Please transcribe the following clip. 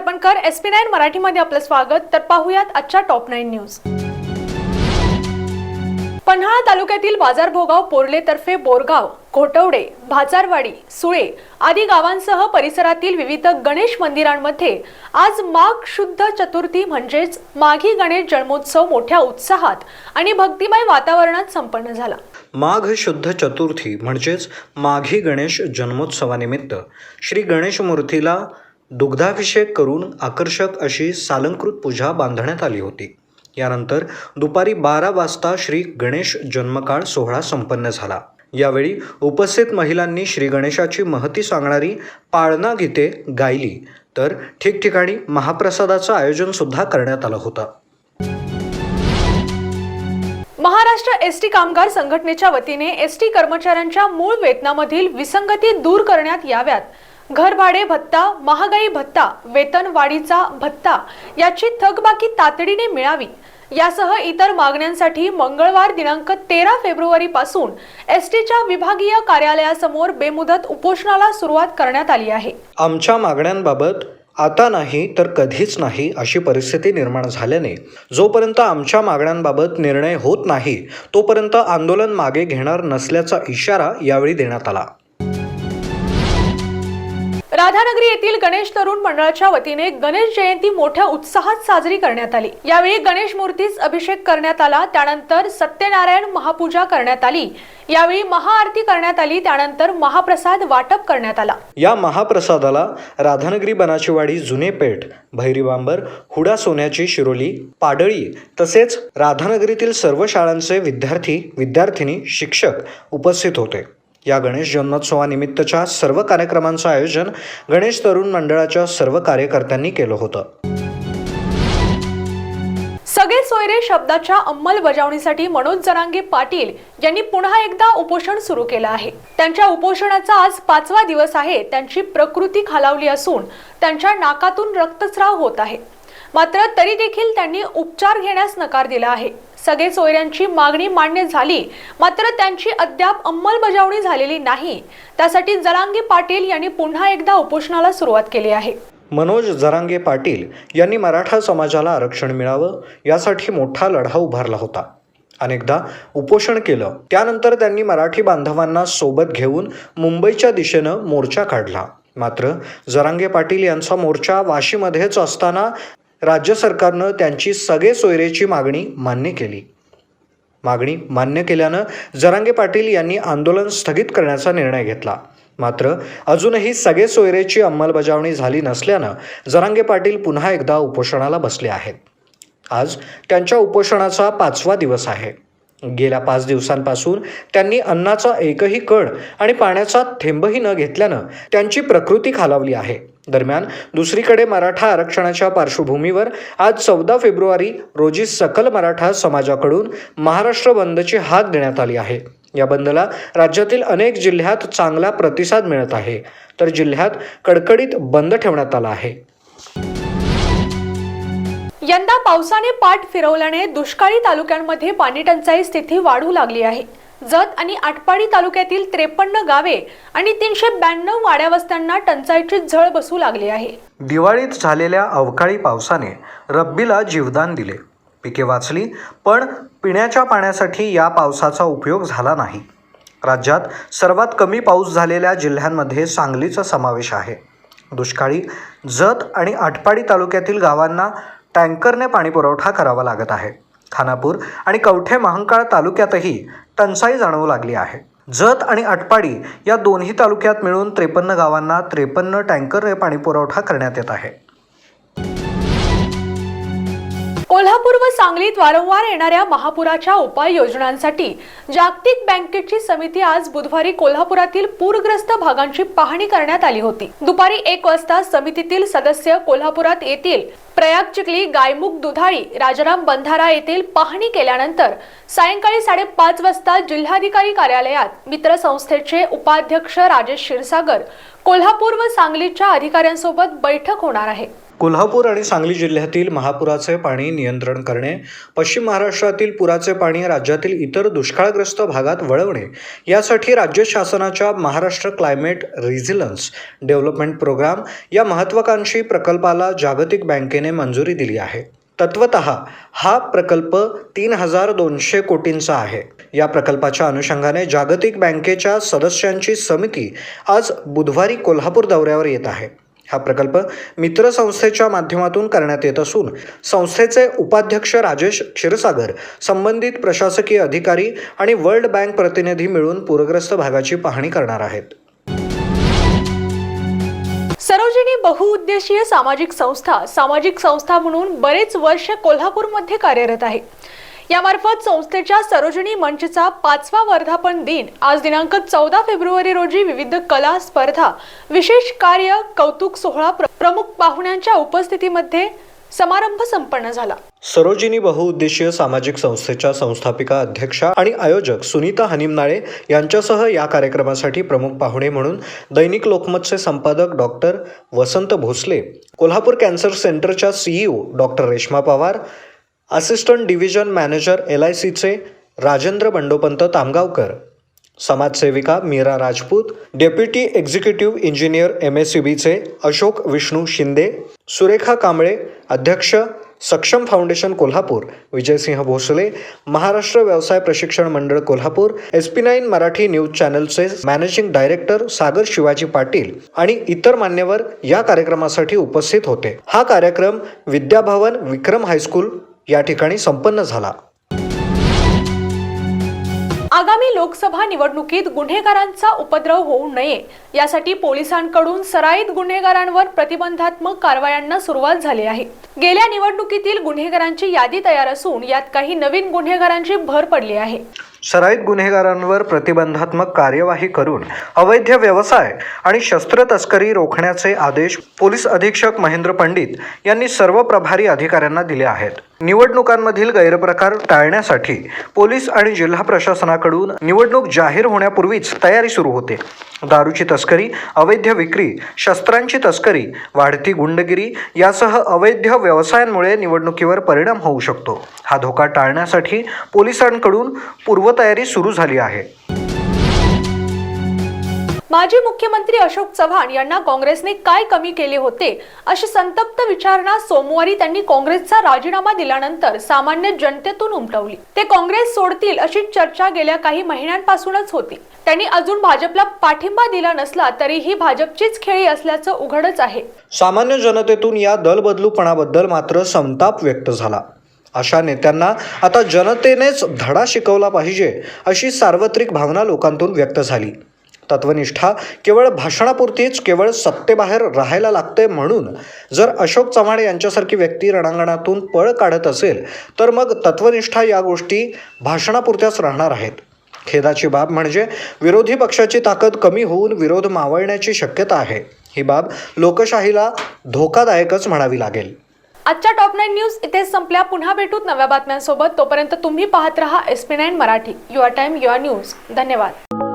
नमस्कार S P nine मराठीमध्ये आपलं स्वागत. तर पाहूयात आजच्या टॉप नाईन न्यूज पन्हाळा तालुक्यातील बाजारभोगाव पोर्लेतर्फे बोरगाव घोटवडे भाजारवाडी सुळे आदी गावांसह परिसरातील विविध गणेश मंदिरांमध्ये आज माघ शुद्ध चतुर्थी म्हणजेच माघी गणेश जन्मोत्सव मोठ्या उत्साहात आणि भक्तिमय वातावरणात संपन्न झाला. माघ शुद्ध चतुर्थी म्हणजेच माघी गणेश जन्मोत्सवानिमित्त श्री गणेश मूर्तीला दुग्धाभिषेक करून आकर्षक अशी सालंकृत पूजा बांधण्यात आली होती. यानंतर दुपारी बारा वाजता श्री गणेश जन्मकाळ सोहळा संपन्न झाला. यावेळी उपस्थित महिलांनी श्री गणेशाची महती सांगणारी पाळणा गीते गायली. तर ठिकठिकाणी महाप्रसादाचं आयोजन सुद्धा करण्यात आलं होतं. महाराष्ट्र एस टी कामगार संघटनेच्या वतीने एस टी कर्मचाऱ्यांच्या मूळ वेतनामधील विसंगती दूर करण्यात याव्यात. घरभाडे भत्ता महागाई भत्ता वेतनवाढीचा भत्ता याची थकबाकी तातडीने मिळावी. यासह इतर मागण्यांसाठी मंगळवार दिनांक तेरा फेब्रुवारी पासून एस टीच्या विभागीय कार्यालयासमोर बेमुदत उपोषणाला सुरुवात करण्यात आली आहे. आमच्या मागण्यांबाबत आता नाही तर कधीच नाही अशी परिस्थिती निर्माण झाल्याने जोपर्यंत आमच्या मागण्यांबाबत निर्णय होत नाही तोपर्यंत आंदोलन मागे घेणार नसल्याचा इशारा यावेळी देण्यात आला. राधानगरी येथील गणेश तरुण मंडळाच्या वतीने गणेश जयंती मोठ्या उत्साहात साजरी करण्यात आली. यावेळी गणेश मूर्तीस अभिषेक करण्यात आला त्यानंतर सत्यनारायण महापूजा करण्यात आली. यावेळी महाआरती करण्यात आली त्यानंतर महाप्रसाद वाटप करण्यात आला. या महाप्रसादाला राधानगरी बनाचीवाडी जुने पेठ भैरीबांबर हुडा सोन्याची शिरोली पाडळी तसेच राधानगरीतील सर्व शाळांचे विद्यार्थी विद्यार्थिनी शिक्षक उपस्थित होते. या गणेश जन्मोत्सवानिमित्तच्या सर्व कार्यक्रमांचं आयोजन गणेश तरुण मंडळाच्या सर्व कार्यकर्त्यांनी केलं होतं. सगळे सोयरे शब्दाच्या अंमलबजावणीसाठी मनोज जरांगे पाटील यांनी पुन्हा एकदा उपोषण सुरू केलं आहे. त्यांच्या उपोषणाचा आज पाचवा दिवस आहे. त्यांची प्रकृती खालावली असून त्यांच्या नाकातून रक्तस्राव होत आहे. मात्र तरी देखील त्यांनी उपचार घेण्यास नकार दिला आहे. सगळे सोयऱ्यांची मागणी मान्य झाली. मात्र त्यांची अद्याप अंमलबजावणी झालेली नाही. त्यासाठी जरांगे पाटील यांनी पुन्हा एकदा उपोषणाला सुरुवात केली आहे. मनोज जरांगे पाटील यांनी मराठा समाजाला आरक्षण मिळावं यासाठी मोठा लढा उभारला होता. अनेकदा उपोषण केलं. त्यानंतर त्यांनी मराठी बांधवांना सोबत घेऊन मुंबईच्या दिशेनं मोर्चा काढला. मात्र जरांगे पाटील यांचा मोर्चा वाशीमध्येच असताना राज्य सरकारनं त्यांची सगळे सोयरेची मागणी मान्य केली. मागणी मान्य केल्यानं जरांगे पाटील यांनी आंदोलन स्थगित करण्याचा निर्णय घेतला. मात्र अजूनही सगळे सोयरेची अंमलबजावणी झाली नसल्यानं जरांगे पाटील पुन्हा एकदा उपोषणाला बसले आहेत. आज त्यांच्या उपोषणाचा पाचवा दिवस आहे. गेल्या पाच दिवसांपासून त्यांनी अन्नाचा एकही कण आणि पाण्याचा थेंबही न घेतल्यानं त्यांची प्रकृती खालावली आहे. दरम्यान दुसरीकडे मराठा आरक्षणाच्या पार्श्वभूमीवर आज चौदा फेब्रुवारी रोजी सकल मराठा समाजाकडून महाराष्ट्र बंदची हाक देण्यात आली आहे. या बंदला राज्यातील अनेक जिल्ह्यात चांगला प्रतिसाद मिळत आहे. तर जिल्ह्यात कडकडीत बंद ठेवण्यात आला आहे. यंदा पावसाने पाठ फिरवल्याने दुष्काळी तालुक्यांमध्ये पाणी टंचाई स्थिती वाढू लागली आहे. जत आणि आटपाडी तालुक्यातील त्रेपन्न गावे आणि तीनशे ब्याण्णव वाड्या वस्त्यांना टंचाईची झळ बसू लागली आहे. दिवाळीत झालेल्या अवकाळी पावसाने रब्बीला जीवदान दिले. पिके वाचली पण पिण्याच्या पाण्यासाठी या पावसाचा उपयोग झाला नाही. राज्यात सर्वात कमी पाऊस झालेल्या जिल्ह्यांमध्ये सांगलीचा समावेश आहे. दुष्काळी जत आणि आटपाडी तालुक्यातील गावांना टँकरने पाणीपुरवठा करावा लागत आहे. खानापूर आणि कवठे महांकाळ तालुक्यातही टंचाई जाणवू लागली आहे. जत आणि आटपाडी या दोन्ही तालुक्यात मिळून त्रेपन्न गावांना त्रेपन्न टँकरने पाणीपुरवठा करण्यात येत आहे. कोल्हापूर व सांगलीत वारंवार येणाऱ्या महापुराच्या उपाययोजनांसाठी जागतिक बँकेची समिती आज बुधवारी कोल्हापुरातील पूरग्रस्त भागांची पाहणी करण्यात आली होती. दुपारी एक वाजता समितीतील सदस्य कोल्हापुरात येतील. प्रयाग चिखली गायमुख दुधाळी राजाराम बंधारा येथील पाहणी केल्यानंतर सायंकाळी साडेपाच वाजता जिल्हाधिकारी कार्यालयात मित्र संस्थेचे उपाध्यक्ष राजेश क्षीरसागर कोल्हापूर व सांगलीच्या अधिकाऱ्यांसोबत बैठक होणार आहे. कोल्हापूर आणि सांगली जिल्ह्यातील महापुराचे पाणी नियंत्रण करणे पश्चिम महाराष्ट्रातील पुराचे पाणी राज्यातील इतर दुष्काळग्रस्त भागात वळवणे यासाठी राज्य शासनाच्या Maharashtra climate resilience development program या महत्त्वाकांक्षी प्रकल्पाला जागतिक बँकेने मंजुरी दिली आहे. तत्वत हा प्रकल्प तीन हजार दोनशे कोटींचा आहे. या प्रकल्पाच्या अनुषंगाने जागतिक बँकेच्या सदस्यांची समिती आज बुधवारी कोल्हापूर दौऱ्यावर येत आहे. हा प्रकल्प मित्र संस्थेच्या माध्यमातून करण्यात येत असून संस्थेचे उपाध्यक्ष राजेश क्षीरसागर संबंधित प्रशासकीय अधिकारी आणि वर्ल्ड बँक प्रतिनिधी मिळून पूरग्रस्त भागाची पाहणी करणार आहेत. सरोजिनी बहुउद्देशीय सामाजिक संस्था सामाजिक संस्था म्हणून बरेच वर्ष कोल्हापूरमध्ये कार्यरत आहे. यामार्फत संस्थेच्या सरोजिनी मंचचा पाचवा वर्धापन दिन आज दिनांक चौदा फेब्रुवारी रोजी विविध कला स्पर्धा विशेष कार्य कौतुक सोहळा प्रमुख पाहुण्यांच्या उपस्थितीमध्ये समारंभ संपन्न झाला. सरोजिनी बहुउद्देशीय सामाजिक संस्थेच्या संस्थापिका अध्यक्षा आणि आयोजक सुनीता हनिमनाळे यांच्यासह या कार्यक्रमासाठी प्रमुख पाहुणे म्हणून दैनिक लोकमतचे संपादक डॉक्टर वसंत भोसले कोल्हापूर कॅन्सर सेंटरच्या CEO doctor Reshma Pawar assistant division manager L I सीचे राजेंद्र बंडोपंत तामगावकर समाजसेविका Meera Rajput deputy executive engineer M S C बीचे अशोक विष्णू शिंदे सुरेखा कांबळे अध्यक्ष सक्षम फाउंडेशन कोल्हापूर विजयसिंह भोसले महाराष्ट्र व्यवसाय प्रशिक्षण मंडळ Kolhapur S P nine Marathi news चॅनलचे managing director Sagar Shivaji Patil आणि इतर मान्यवर या कार्यक्रमासाठी उपस्थित होते. हा कार्यक्रम विद्याभवन विक्रम हायस्कूल या ठिकाणी संपन्न झाला. आगामी लोकसभा निवडणुकीत गुन्हेगारांचा उपद्रव होऊ नये. यासाठी पोलिसांकडून सराईत गुन्हेगारांवर प्रतिबंधात्मक कारवायांना सुरुवात झाली आहे. गेल्या निवडणुकीतील गुन्हेगारांची यादी तयार असून यात काही नवीन गुन्हेगारांची भर पडली आहे. सराईत गुन्हेगारांवर प्रतिबंधात्मक कार्यवाही करून अवैध व्यवसाय आणि शस्त्र तस्करी रोखण्याचे आदेश पोलीस अधीक्षक महेंद्र पंडित यांनी सर्व प्रभारी अधिकाऱ्यांना दिले आहेत. निवडणुकांमधील गैरप्रकार टाळण्यासाठी पोलीस आणि जिल्हा प्रशासनाकडून निवडणूक जाहीर होण्यापूर्वीच तयारी सुरू होते. दारूची तस्करी अवैध विक्री शस्त्रांची तस्करी वाढती गुंडगिरी यासह अवैध व्यवसायांमुळे निवडणुकीवर परिणाम होऊ शकतो. हा धोका टाळण्यासाठी पोलिसांकडून पूर्वतयारी सुरू झाली आहे. माजी मुख्यमंत्री अशोक चव्हाण यांना काँग्रेसने काय कमी केले होते? अशी संतप्त विचारणा सोमवारी त्यांनी काँग्रेसचा राजीनामा दिल्यानंतर सामान्य जनतेतून उमटवली. ते काँग्रेस सोडतील अशी चर्चा गेल्या काही महिन्यांपासूनच होती. त्यांनी अजून भाजपला पाठिंबा दिला नसला तरीही भाजपचीच खेळी असल्याचं उघडच आहे. सामान्य जनतेतून या दलबदलूपणाबद्दल मात्र संताप व्यक्त झाला. अशा नेत्यांना आता जनतेनेच धडा शिकवला पाहिजे अशी सार्वत्रिक भावना लोकांतून व्यक्त झाली. तत्वनिष्ठा केवळ भाषणापुरतीच केवळ सत्तेबाहेर राहायला लागते म्हणून. जर अशोक चव्हाण यांच्यासारखी व्यक्ती रणांगणातून पळ काढत असेल तर मग तत्वनिष्ठा या गोष्टी भाषणापुरत्याच राहणार आहेत. खेदाची बाब म्हणजे विरोधी पक्षाची ताकद कमी होऊन विरोध मावळण्याची शक्यता आहे. ही बाब लोकशाहीला धोकादायकच म्हणावी लागेल. आजच्या टॉप नाईन न्यूज इथे संपल्या. पुन्हा भेटूत नव्या बातम्यांसोबत. तोपर्यंत तुम्ही पाहत रहा S P nine Marathi. Your time your news. धन्यवाद.